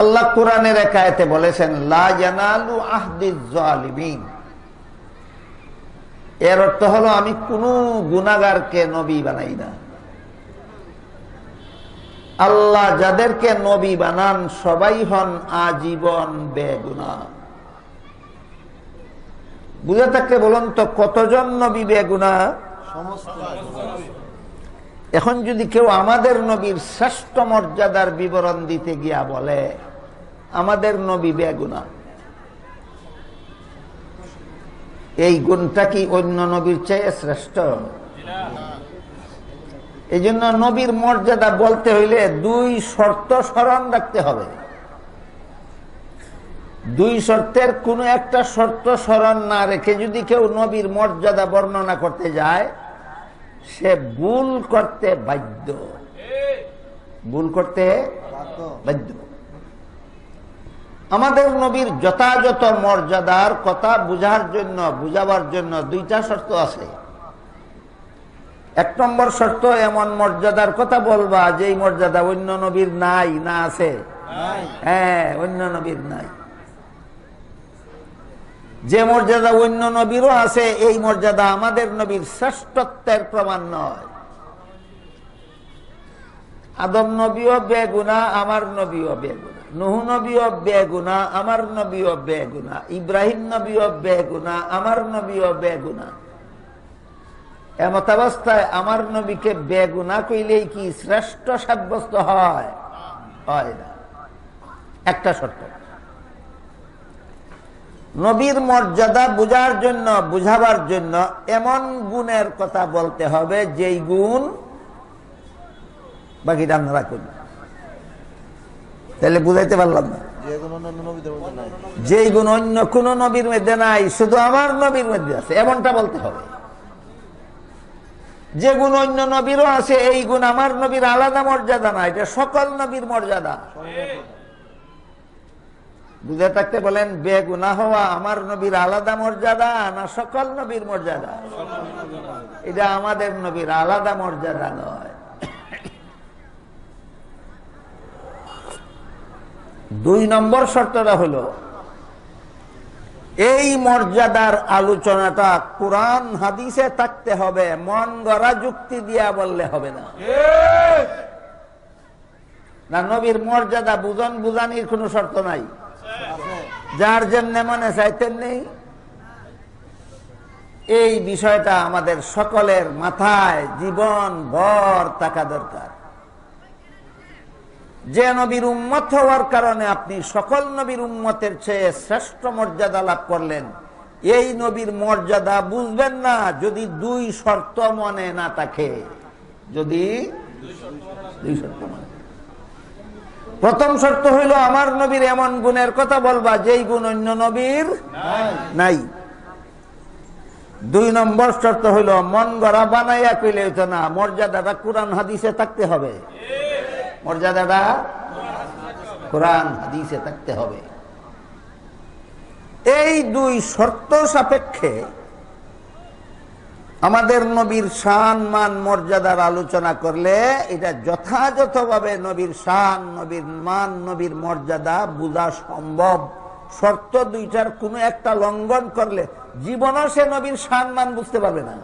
আল্লাহ কোরআনের একায়তে বলেছেন, লা জানালু আহদিজ জালিমিন। এর অর্থ হলো, আমি কোন গুনাগারকে নবী বানাই না। আল্লাহ যাদেরকে নবী বানান, সবাই হন আজীবন বেগুনা বুঝে থাকলে বলুন তো, কতজন নবী বেগুনা এখন যদি কেউ আমাদের নবীর শ্রেষ্ঠ মর্যাদার বিবরণ দিতে গিয়া বলে আমাদের নবী বেগুনা। এই গুণটা কি অন্য নবীর চেয়ে শ্রেষ্ঠ? এই জন্য নবীর মর্যাদা বলতে হইলে দুই শর্ত স্মরণ রাখতে হবে। দুই শর্তের কোনো একটা শর্ত স্মরণ না রেখে যদি কেউ নবীর মর্যাদা বর্ণনা করতে যায়, সে ভুল করতে বাধ্য। ভুল করতে বাধ্য। আমাদের নবীর যথাযথ মর্যাদার কথা বুঝার জন্য বুঝাবার জন্য দুইটা শর্ত আছে। এক নম্বর শর্ত এমন মর্যাদার কথা বলবা যে মর্যাদা অন্য নবীর নাই না আছে? হ্যাঁ অন্য নবীর নাই। যে মর্যাদা অন্য নবীরও আছে এই মর্যাদা আমাদের নবীর শ্রেষ্ঠত্বের প্রমাণ নয়। আদম নবীও বেগুনা আমার নবীও বেগুনা। আমার বেগুনা ইব্রাহিম বেগুনা আমার বেগুনা আমার নবীকে বেগুনা কইলেই কি শ্রেষ্ঠ সাব্যস্ত হয়? হয় না। একটা শর্ত। নবীর মর্যাদা বুঝার জন্য, বুঝাবার জন্য এমন গুণের কথা বলতে হবে যেই গুণ বাকিটা আপনারা করুন তাহলে বুঝাইতে পারলাম না। যেই গুণ অন্য কোন নবীর মধ্যে নাই, শুধু আমার নবীর মধ্যে আছে, এমনটা বলতে হবে। যে গুণ অন্য নবীরও আছে, এই গুণ আমার নবীর আলাদা মর্যাদা না, এটা সকল নবীর মর্যাদা। বুঝে থাকতে বলেন, বেগুনা হওয়া আমার নবীর আলাদা মর্যাদা না সকল নবীর মর্যাদা? এটা আমাদের নবীর আলাদা মর্যাদা নয়। দুই নম্বর শর্তটা হলো, এই মর্যাদার আলোচনাটা কোরআন হাদিসে থাকতে হবে, মন গড়া যুক্তি দিয়া বললে হবে না। না, নবীর মর্যাদা বুঝন বুঝানির কোনো শর্ত নাই। যার জন্য মনে চাইতেন নেই। এই বিষয়টা আমাদের সকলের মাথায় জীবন ভর থাকা দরকার। যে নবীর উম্মত হওয়ার কারণে আপনি সকল নবীর উম্মতের চেয়ে শ্রেষ্ঠ মর্যাদা লাভ করলেন। এই নবীর মর্যাদা বুঝবেন না, যদি দুই শর্ত মনে না থাকে। যদি প্রথম শর্ত হইল, আমার নবীর এমন গুণের কথা বলবা, যেই গুণ অন্য নবীর নাই। দুই নম্বর শর্ত হইল, মন গড়া বানাইয়া কইলে না, মর্যাদাটা কোরআন হাদিসে থাকতে হবে। মর্যাদাটা কোরআন, হাদিসে থাকতে হবে। এই দুই শর্ত সাপেক্ষে আমাদের নবীর শান, মান, মর্যাদার আলোচনা করলে এটা যথাযথভাবে নবীর শান, নবীর মান, নবীর মর্যাদা বোঝা সম্ভব। শর্ত দুইটার কোনো একটা লঙ্ঘন করলে জীবনও সে নবীর শান, মান বুঝতে পারবে না।